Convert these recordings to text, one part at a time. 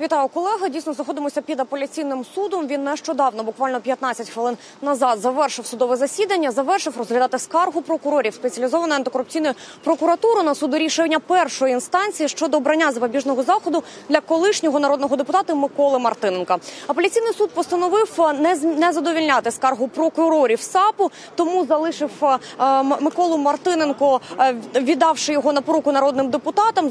Вітаю, колеги. Дійсно знаходимося під апеляційним судом. Він нещодавно, буквально 15 хвилин назад, завершив судове засідання. Завершив розглядати скаргу прокурорів спеціалізованої антикорупційної прокуратури на судорішення першої інстанції щодо обрання запобіжного заходу для колишнього народного депутата Миколи Мартиненка. Апеляційний суд постановив е, не задовільняти скаргу прокурорів САПу, тому залишив е, Миколу Мартиненко, е, віддавши його на поруку народним депутатам.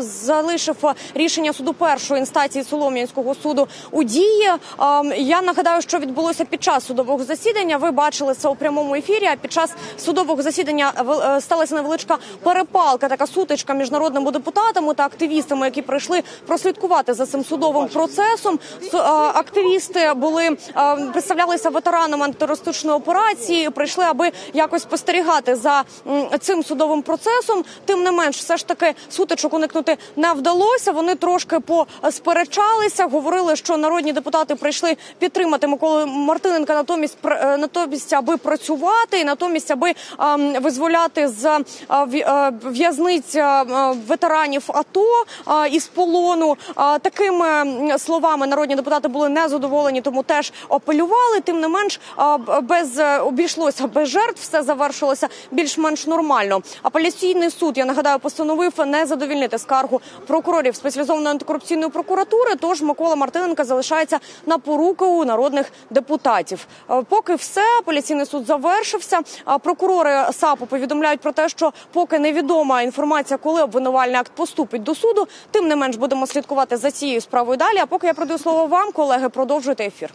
Залишив рішення суду першої інстанції Солом'янського суду у дії. Е, Я нагадаю, що відбулося під час судового засідання. Ви бачили це у прямому ефірі. А під час судового засідання е, сталася невеличка перепалка, така сутичка між народними депутатами та активістами, які прийшли прослідкувати за цим судовим процесом. Е, Активісти були е, представлялися ветеранами антитерористичної операції. Прийшли, аби якось спостерігати за цим судовим процесом. Тим не менш, все ж таки сутичок уникнути не вдалося. Вони трошки посперечалися, говорили, що народні депутати прийшли підтримати Миколу Мартиненка, натомість е, натомість, аби працювати, і натомість, аби визволяти з е, е, в'язниць ветеранів АТО із полону. Такими словами народні депутати були незадоволені, тому теж апелювали. Тим не менш, без обійшлося без жертв, все завершилося більш-менш нормально. Апеляційний суд, я нагадаю, постановив не задовільнити скаргу прокурорів спеціалізованої антикорупційної прокуратури. Тож Микола Мартиненка залишається на поруки у народних депутатів. Е, Поки все апеляційний суд завершився. Прокурори САПу повідомляють про те, що поки невідома інформація, коли обвинувальний акт поступить до суду. Тим не менш будемо слідкувати за цією справою далі. А поки я продаю слово вам, колеги, продовжуйте ефір.